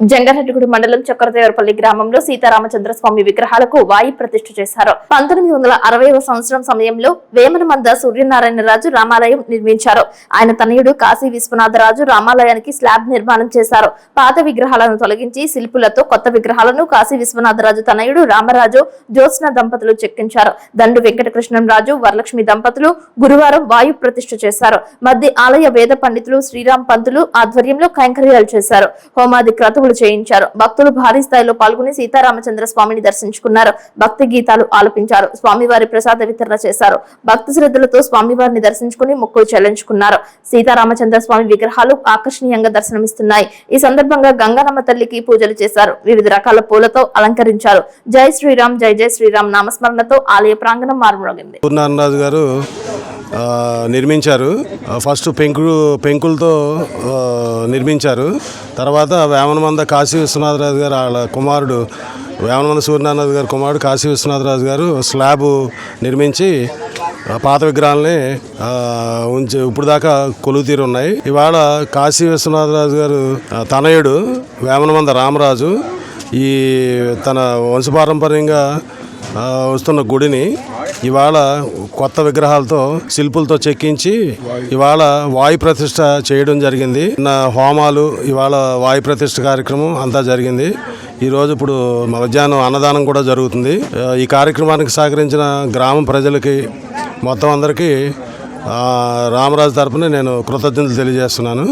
జంగారెడ్డిగూడ మండలం చక్రదేవరపల్లి గ్రామంలో సీతారామచంద్ర స్వామి విగ్రహాలకు వాయు ప్రతిష్ఠ చేశారు. పంతొమ్మిది వందల అరవైవ సంవత్సరం సమయంలో వేమనమంద సూర్యనారాయణరాజు రామాలయం నిర్మించారు. ఆయన తనయుడు కాశీ విశ్వనాథరాజు రామాలయానికి స్లాబ్ నిర్మాణం చేశారు. పాత విగ్రహాలను తొలగించి శిల్పులతో కొత్త విగ్రహాలను కాశీ విశ్వనాథరాజు తనయుడు రామరాజు జ్యోత్స్న దంపతులు చెక్కించారు. దండు వెంకటకృష్ణం రాజు వరలక్ష్మి దంపతులు గురువారం వాయు ప్రతిష్ఠ చేశారు. మధ్య ఆలయ వేద పండితులు శ్రీరామ్ పంతులు ఆధ్వర్యంలో కైంకర్యాలు చేశారు. హోమాది క్రతువులు చేయించారు. భక్తులు భారీ స్థాయిలో పాల్గొని సీతారామచంద్ర స్వామిని దర్శించుకున్నారు. భక్తి గీతాలు ఆలపించారు. స్వామివారి ప్రసాద వితరణ చేశారు. భక్తి శ్రద్ధలతో స్వామివారిని దర్శించుకుని మొక్కులు చెల్లించుకున్నారు. సీతారామచంద్ర స్వామి విగ్రహాలు ఆకర్షణీయంగా దర్శనమిస్తున్నాయి. ఈ సందర్భంగా గంగానమ్మ తల్లికి పూజలు చేశారు. వివిధ రకాల పూలతో అలంకరించారు. జై శ్రీరామ్ జై జై శ్రీరామ్ నామస్మరణతో ఆలయ ప్రాంగణం మారుమోగింది గారు నిర్మించారు. ఫస్ట్ పెంకులు పెంకులతో నిర్మించారు. తర్వాత వేమనమంద కాశీ విశ్వనాథరాజు గారు వాళ్ళ కుమారుడు వేమనమంద సూర్యనారాయణ గారి కుమారుడు కాశీ విశ్వనాథరాజు గారు స్లాబ్ నిర్మించి పాత విగ్రహాలని ఉంచి ఇప్పుడు దాకా కొలువుతీరు ఉన్నాయి. ఇవాళ కాశీ విశ్వనాథరాజు గారు తనయుడు వేమనమంద రామరాజు ఈ తన వంశపారంపర్యంగా వస్తున్న గుడిని ఇవాళ కొత్త విగ్రహాలతో శిల్పులతో చెక్కించి ఇవాళ వాయు ప్రతిష్ట చేయడం జరిగింది. నా హోమాలు ఇవాళ వాయు ప్రతిష్ట కార్యక్రమం అంతా జరిగింది. ఈరోజు ఇప్పుడు మధ్యాహ్నం అన్నదానం కూడా జరుగుతుంది. ఈ కార్యక్రమానికి సహకరించిన గ్రామం ప్రజలకి మొత్తం అందరికీ రామరాజు తరపున నేను కృతజ్ఞతలు తెలియజేస్తున్నాను.